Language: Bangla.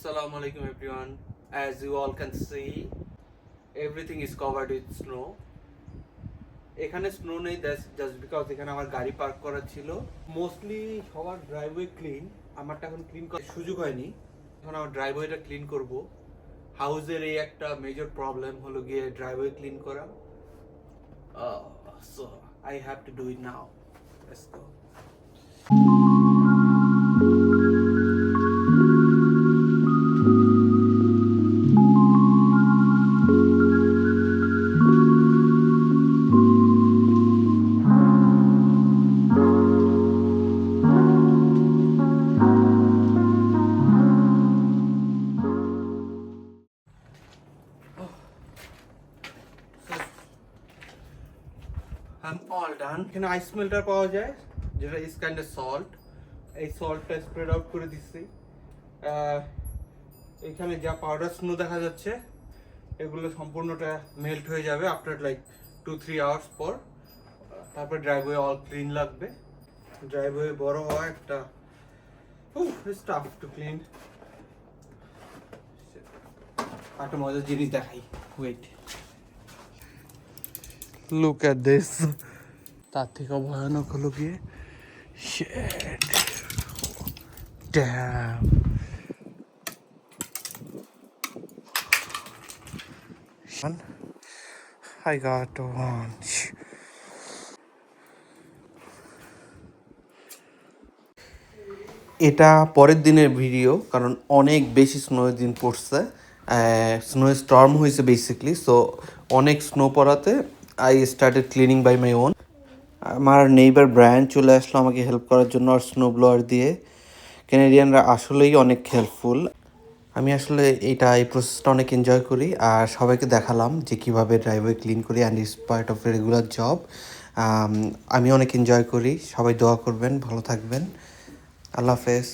Assalamu alaikum everyone. As you all can see, everything is covered with snow. এখানে স্নো নেই জাস্ট বিকজ এখানে আমার গাড়ি পার্ক করা ছিল। মোস্টলি সবার ড্রাইভওয়ে ক্লিন আমারটা এখন ক্লিন করার সুযোগ হয়নি। এখন আমার ড্রাইভওয়েটা ক্লিন করব। হাউসের এই একটা মেজর প্রবলেম হলো গিয়ে ড্রাইভওয়ে ক্লিন করা। So I have to do it now let's go all done এখানে আইস মেল্টার পাওয়া যায়, যেটা ইজ কাইন্ড সল্ট এই সল্টটা স্প্রেড আউট করে দিচ্ছি। এখানে যা পাউডার স্নো দেখা যাচ্ছে, এগুলো সম্পূর্ণটা মেল্ট হয়ে যাবে after like two three hours পর। তারপর ড্রাইভওয়ে অল ক্লিন লাগবে। ড্রাইভওয়ে বড় হওয়া একটা স্টাফ টু ক্লিন একটা মজার জিনিস দেখাই। ওয়েট লুক অ্যাট দিস তার থেকে ভয়ানক হলো গিয়ে. Damn. I got one. এটা পরের দিনের ভিডিও, কারণ অনেক বেশি স্নো দিন পড়ছে স্নো স্টর্ম হয়েছে বেসিকলি সো অনেক স্নো পড়াতে I started cleaning by my own আমার নেইবার ব্র্যান্ড চলে আসলো আমাকে হেল্প করার জন্য আর স্নো ব্লোয়ার দিয়ে। কেনেডিয়ানরা আসলেই অনেক হেল্পফুল আমি আসলে এইটা, এই প্রসেসটা অনেক এনজয় করি আর সবাইকে দেখালাম যে কীভাবে ড্রাইভার ক্লিন করি and is part of regular job আমি অনেক এনজয় করি। সবাই দোয়া করবেন, ভালো থাকবেন। আল্লাহ হাফেজ।